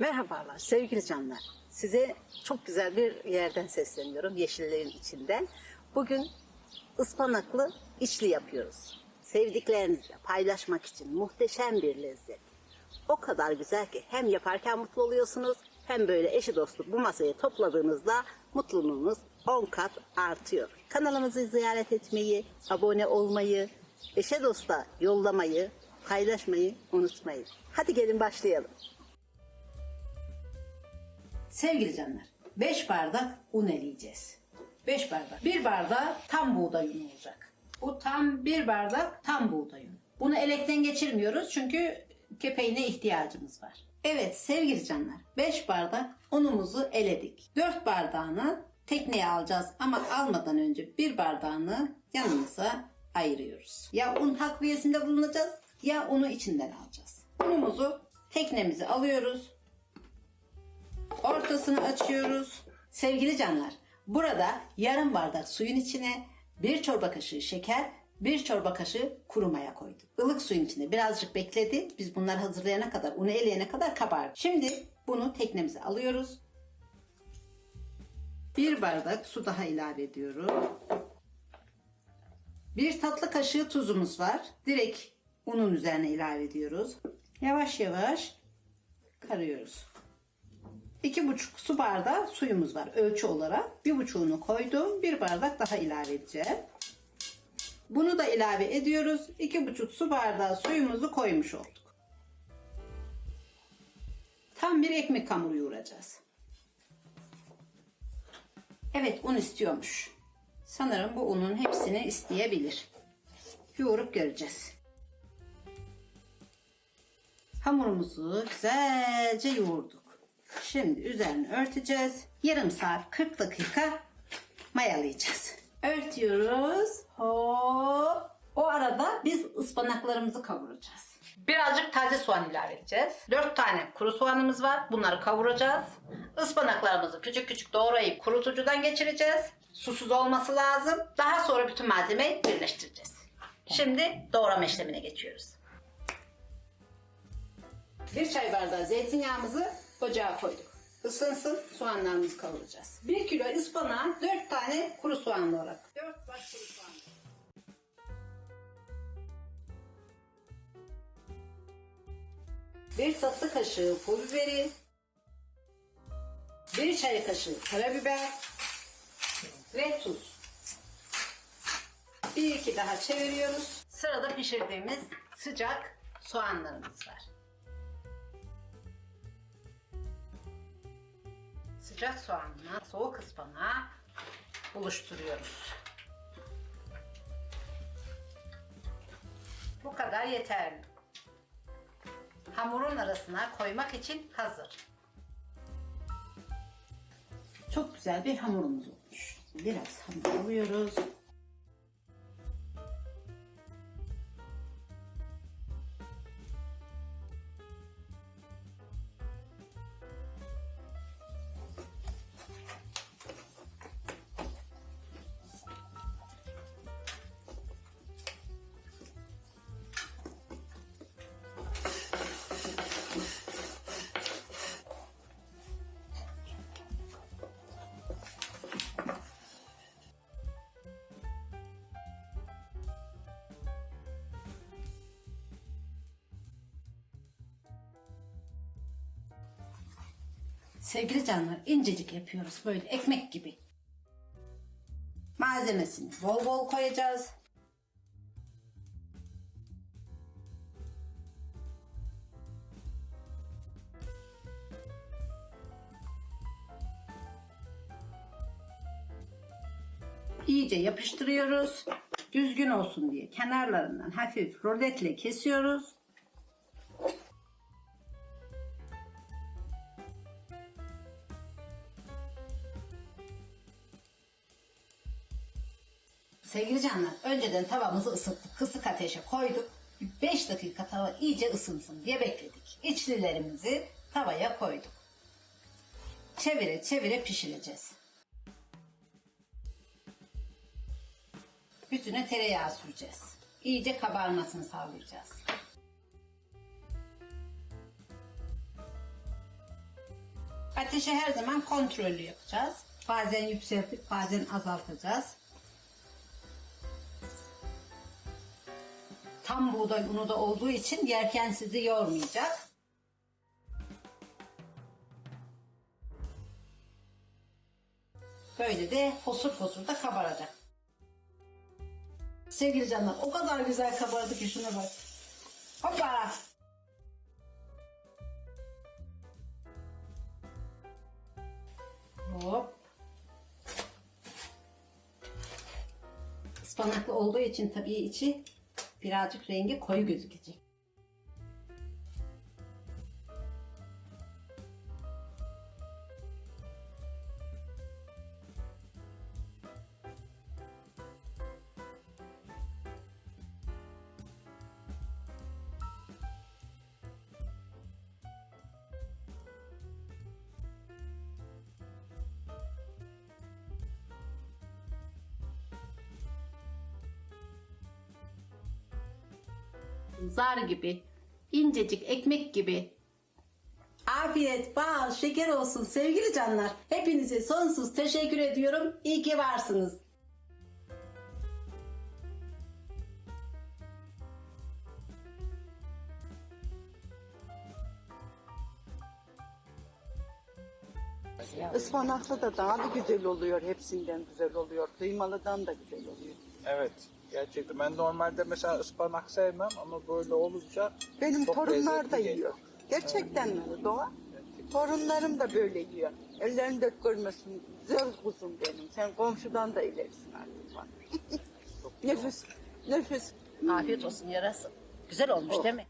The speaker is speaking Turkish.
Merhabalar sevgili canlar. Size çok güzel bir yerden sesleniyorum. Yeşillerin içinden. Bugün ıspanaklı içli yapıyoruz. Sevdiklerinizle paylaşmak için muhteşem bir lezzet. O kadar güzel ki hem yaparken mutlu oluyorsunuz hem böyle eşi dostu bu masaya topladığınızda mutluluğunuz 10 kat artıyor. Kanalımızı ziyaret etmeyi, abone olmayı, eşe dosta yollamayı, paylaşmayı unutmayın. Hadi gelin başlayalım. Sevgili canlar, 5 bardak un eleyeceğiz. 5 bardak. 1 bardak tam buğday unu olacak. Bu tam 1 bardak tam buğday unu. Bunu elekten geçirmiyoruz çünkü kepeğine ihtiyacımız var. Evet sevgili canlar, 5 bardak unumuzu eledik. 4 bardağını tekneye alacağız ama almadan önce 1 bardağını yanımıza ayırıyoruz. Ya un takviyesinde bulunacağız ya unu içinden alacağız. Unumuzu teknemize alıyoruz. Ortasını açıyoruz. Sevgili canlar, burada yarım bardak suyun içine bir çorba kaşığı şeker, bir çorba kaşığı kuru maya koydum. Ilık suyun içinde birazcık bekledi. Biz bunları hazırlayana kadar, unu eleyene kadar kabardı. Şimdi bunu teknemize alıyoruz. Bir bardak su daha ilave ediyorum. Bir tatlı kaşığı tuzumuz var. Direkt unun üzerine ilave ediyoruz. Yavaş yavaş karıyoruz. İki buçuk su bardağı suyumuz var ölçü olarak. Bir buçuğunu koydum. Bir bardak daha ilave edeceğim. Bunu da ilave ediyoruz. İki buçuk su bardağı suyumuzu koymuş olduk. Tam bir ekmek hamuru yoğuracağız. Evet un istiyormuş. Sanırım bu unun hepsini isteyebilir. Yoğurup göreceğiz. Hamurumuzu güzelce yoğurduk. Şimdi üzerini örteceğiz. Yarım saat 40 dakika mayalayacağız. Örtüyoruz. Hop. O arada biz ıspanaklarımızı kavuracağız. Birazcık taze soğan ilave edeceğiz. 4 tane kuru soğanımız var. Bunları kavuracağız. Ispanaklarımızı küçük küçük doğrayıp kurutucudan geçireceğiz. Susuz olması lazım. Daha sonra bütün malzemeyi birleştireceğiz. Şimdi doğrama işlemine geçiyoruz. Bir çay bardağı zeytinyağımızı ocağa koyduk. Isınsın soğanlarımızı kavuracağız. 1 kilo ıspanağa 4 tane kuru soğan olarak. 4 baş kuru soğan. Bir tatlı kaşığı pul biberi. Bir çay kaşığı karabiber. Ve tuz. Bir iki daha çeviriyoruz. Sırada pişirdiğimiz sıcak soğanlarımız var. Sıcak soğanla soğuk ıspanağı buluşturuyoruz. Bu kadar yeterli. Hamurun arasına koymak için hazır. Çok güzel bir hamurumuz olmuş. Biraz hamur alıyoruz. Sevgili canlar incecik yapıyoruz böyle ekmek gibi. Malzemesini bol bol koyacağız. İyice yapıştırıyoruz. Düzgün olsun diye kenarlarından hafif roletle kesiyoruz. Sevgili canlar, önceden tavamızı ısıttık, kısık ateşe koyduk. 5 dakika tava iyice ısınsın diye bekledik. İçlilerimizi tavaya koyduk. Çevire çevire pişireceğiz. Üstüne tereyağı süreceğiz. İyice kabarmasını sağlayacağız. Ateşi her zaman kontrollü yapacağız. Bazen yükseltip bazen azaltacağız. Tam buğday unu da olduğu için yerken sizi yormayacak. Böyle de fosur fosur da kabaracak. Sevgili canlar o kadar güzel kabardı ki şuna bak. Hoppa! Hop. Ispanaklı olduğu için tabii içi birazcık rengi koyu gözükecek. Zar gibi, incecik ekmek gibi. Afiyet, bal, şeker olsun sevgili canlar. Hepinize sonsuz teşekkür ediyorum. İyi ki varsınız. Ispanaklı da daha bir güzel oluyor. Hepsinden güzel oluyor. Kıymalıdan da güzel oluyor. Evet. Gerçekten ben normalde mesela ıspanak sevmem ama böyle olunca Benim çok torunlar lezzetli da geliyor. yiyor. Gerçekten mi Doğa? Torunlarım da böyle yiyor. Ellerini dört görmesin. Güzel kuzum benim. Sen komşudan da ilersin artık bak. nefis. Nefis. Afiyet olsun yarası. Güzel olmuş değil mi?